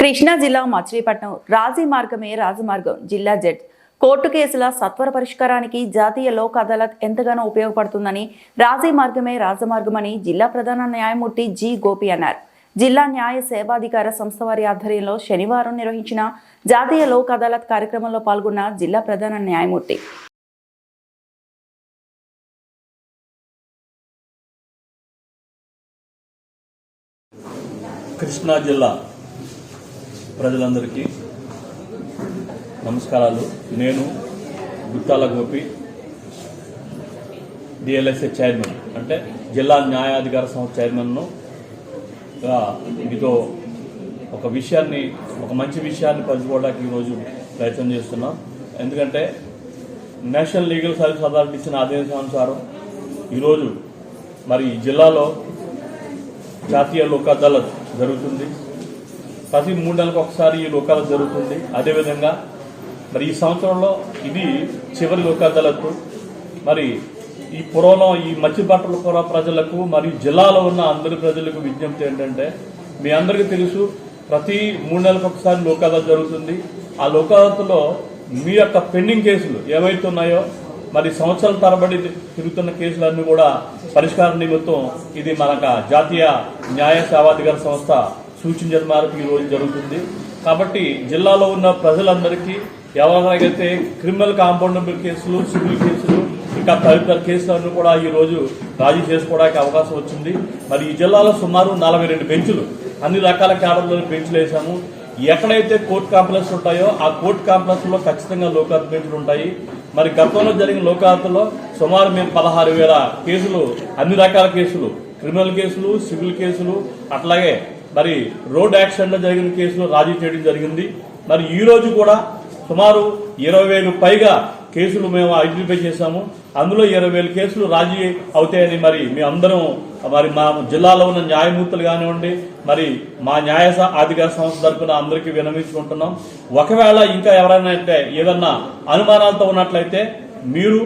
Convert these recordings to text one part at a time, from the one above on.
కృష్ణా జిల్లా మచిలీపట్నం రాజీ మార్గమే రాజమార్గం జిల్లా జడ్జ్ కోర్టు కేసుల సత్వర పరిష్కారానికి జాతీయ లోక్ అదాలత్ ఎంతగానో ఉపయోగపడుతుందని రాజీ మార్గమే రాజమార్గమని జిల్లా ప్రధాన న్యాయమూర్తి జి గోపి అన్నారు. జిల్లా న్యాయ సేవాధికార సంస్థ వారి ఆధ్వర్యంలో శనివారం నిర్వహించిన జాతీయ లోక్ అదాలత్ కార్యక్రమంలో పాల్గొన్న జిల్లా ప్రధాన న్యాయమూర్తి. కృష్ణా జిల్లా ప్రజలందరికీ నమస్కారాలు. నేను గుత్తాల గోపి డిఎల్ఎస్ఏ చైర్మన్ అంటే జిల్లా న్యాయాధికార సంస్థ చైర్మన్ను. మీతో ఒక విషయాన్ని ఒక మంచి విషయాన్ని పంచుకోవడానికి ఈరోజు ప్రయత్నం చేస్తున్నాం. ఎందుకంటే నేషనల్ లీగల్ సర్వీస్ అథారిటీ ఇచ్చిన ఆదేశానుసారం ఈరోజు మరి ఈ జిల్లాలో జాతీయ లోక్ అదాలత్ జరుగుతుంది. ప్రతి మూడు నెలలకు ఒకసారి ఈ లోకాలు జరుగుతుంది. అదేవిధంగా మరి ఈ సంవత్సరంలో ఇది చివరి లోక్ మరి ఈ పురంలో ఈ మత్స్యపట్ల పుర ప్రజలకు మరియు జిల్లాలో ఉన్న అందరి ప్రజలకు విజ్ఞప్తి ఏంటంటే మీ అందరికీ తెలుసు ప్రతి మూడు నెలలకు ఒకసారి లోక్ జరుగుతుంది. ఆ లోక్ మీ యొక్క పెండింగ్ కేసులు ఏవైతే ఉన్నాయో మరి సంవత్సరాల తరబడి తిరుగుతున్న కేసులన్నీ కూడా పరిష్కార నిమిత్తం ఇది మనక జాతీయ న్యాయ సేవాధికార సంస్థ సూచించిన మేరకు ఈ రోజు జరుగుతుంది. కాబట్టి జిల్లాలో ఉన్న ప్రజలందరికీ ఎవరికైతే క్రిమినల్ కాంపౌండబుల్ కేసులు సివిల్ కేసులు ఇంకా తదితర కేసులను కూడా ఈ రోజు రాజీ చేసుకోవడానికి అవకాశం వచ్చింది. మరి ఈ జిల్లాలో సుమారు నలభై రెండు బెంచులు అన్ని రకాల క్యాడర్లను బెంచులు వేసాము ఎక్కడైతే కోర్టు కాంప్లెక్స్ ఉంటాయో ఆ కోర్టు కాంప్లెక్స్లో ఖచ్చితంగా లోకార్త బెంచులు ఉంటాయి. మరి గతంలో జరిగిన లోకార్తలో సుమారు మేము పదహారు వేల కేసులు అన్ని రకాల కేసులు క్రిమినల్ కేసులు సివిల్ కేసులు అట్లాగే మరి రోడ్ యాక్సిడెంట్లో జరిగిన కేసులు రాజీ చేయడం జరిగింది. మరి ఈ రోజు కూడా సుమారు ఇరవై వేలు పైగా కేసులు మేము ఐడెంటిఫై చేశాము. అందులో ఇరవై వేల కేసులు రాజీ అవుతాయని మరి మీ అందరం మరి మా జిల్లాలో ఉన్న న్యాయమూర్తులు కానివ్వండి మరి మా న్యాయ అధికార సంస్థ తరఫున అందరికీ వినమించుకుంటున్నాం. ఒకవేళ ఇంకా ఎవరైనా అంటే ఏదన్నా అనుమానాలతో ఉన్నట్లయితే మీరు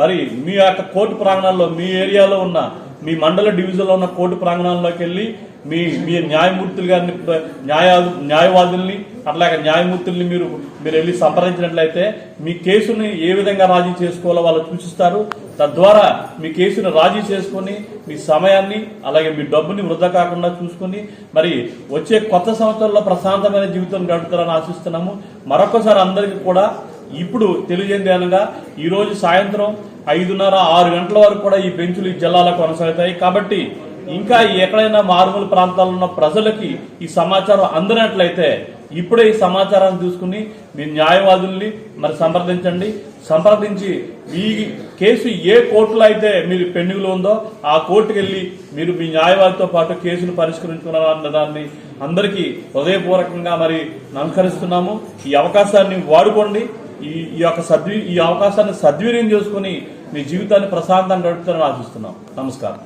మరి మీ యొక్క కోర్టు ప్రాంగణాల్లో మీ ఏరియాలో ఉన్న మీ మండల డివిజన్లో ఉన్న కోర్టు ప్రాంగణాల్లోకి వెళ్ళి మీ మీ న్యాయమూర్తులు గారిని న్యాయ న్యాయవాదుల్ని అట్లాగే న్యాయమూర్తుల్ని మీరు మీరు వెళ్ళి సంప్రదించినట్లయితే మీ కేసుని ఏ విధంగా రాజీ చేసుకోవాలో వాళ్ళు సూచిస్తారు. తద్వారా మీ కేసును రాజీ చేసుకొని మీ సమయాన్ని అలాగే మీ డబ్బుని వృధా కాకుండా చూసుకొని మరి వచ్చే కొత్త సంవత్సరంలో ప్రశాంతమైన జీవితం గడుపుతారని ఆశిస్తున్నాము. మరొకసారి అందరికీ కూడా ఇప్పుడు తెలియజేది అనగా ఈరోజు సాయంత్రం ఐదున్నర ఆరు గంటల వరకు కూడా ఈ బెంచులు ఈ జిల్లాలో కొనసాగుతాయి. కాబట్టి ఇంకా ఎక్కడైనా మారుమూల ప్రాంతాల్లో ఉన్న ప్రజలకి ఈ సమాచారం అందినట్లయితే ఇప్పుడే ఈ సమాచారాన్ని చూసుకుని మీ న్యాయవాదుల్ని మరి సంప్రదించండి. సంప్రదించి ఈ కేసు ఏ కోర్టులో అయితే మీరు పెండింగ్లో ఉందో ఆ కోర్టుకు వెళ్ళి మీరు మీ న్యాయవాదితో పాటు కేసును పరిష్కరించుకున్నారన్న దాన్ని అందరికీ హృదయపూర్వకంగా మరి నమస్కరిస్తున్నాము. ఈ అవకాశాన్ని వాడుకోండి. ఈ ఈ యొక్క సద్వి ఈ అవకాశాన్ని సద్వినియోగం చేసుకుని మీ జీవితాన్ని ప్రశాంతంగా గడుపుతారని ఆశిస్తున్నాం. నమస్కారం.